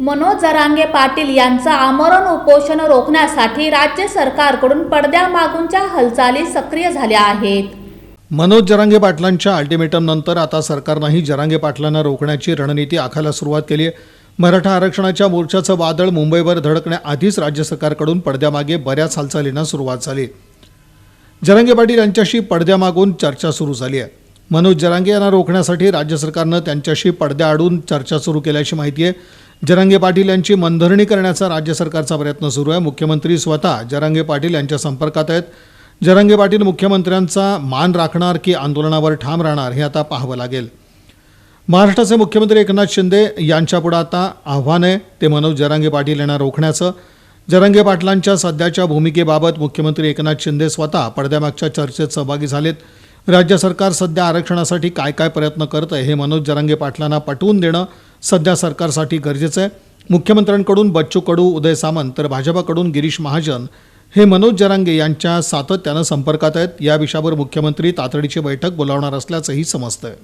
मनोज जरांगे पाटील यांचं आमरण उपोषण रोखण्यासाठी राज्य सरकारकडून पडद्यामागूनच्या हालचाली सक्रिय झाल्या आहेत. मनोज जरांगे पाटलांच्या अल्टिमेटम नंतर आता सरकारनंही जरांगे पाटलांना रोखण्याची रणनीती आखायला सुरुवात केली आहे. मराठा आरक्षणाच्या मोर्चाचं वादळ मुंबईवर धडकण्याआधीच राज्य सरकारकडून पडद्यामागे बऱ्याच हालचालींना सुरुवात झाली जरांगे पाटील यांच्याशी पडद्यामागून चर्चा सुरू झाली आहे. मनोज जरांगे यांना रोखण्यासाठी राज्य सरकारनं त्यांच्याशी पडद्याआडून चर्चा सुरू केल्याची माहिती आहे. जरांगे पाटील यांची मनधरणी करण्याचा राज्य सरकारचा प्रयत्न सुरू आहे. मुख्यमंत्री स्वतः जरांगे पाटील यांच्या संपर्कात आहेत. जरांगे पाटील मुख्यमंत्र्यांचा मान राखणार की आंदोलनावर ठाम राहणार हे आता पाहावं लागेल. महाराष्ट्राचे मुख्यमंत्री एकनाथ शिंदे यांच्यापुढं आता आव्हान आहे. ते मनोज जरांगे पाटील यांना रोखण्याचं. जरांगे पाटलांच्या सध्याच्या भूमिकेबाबत मुख्यमंत्री एकनाथ शिंदे स्वतः पडद्यामागच्या चर्चेत सहभागी झालेत. राज्य सरकार सध्या आरक्षणासाठी काय काय प्रयत्न करतं हे मनोज जरांगे पाटलांना पटवून देणं सध्या सरकारसाठी गरजेचं आहे. मुख्यमंत्र्यांकडून बच्चू कडू उदय सामंत तर भाजपाकडून गिरीश महाजन हे मनोज जरांगे यांच्या सातत्यानं संपर्कात आहेत. या विषयावर मुख्यमंत्री तातडीची बैठक बोलावणार असल्याचंही समजतंय.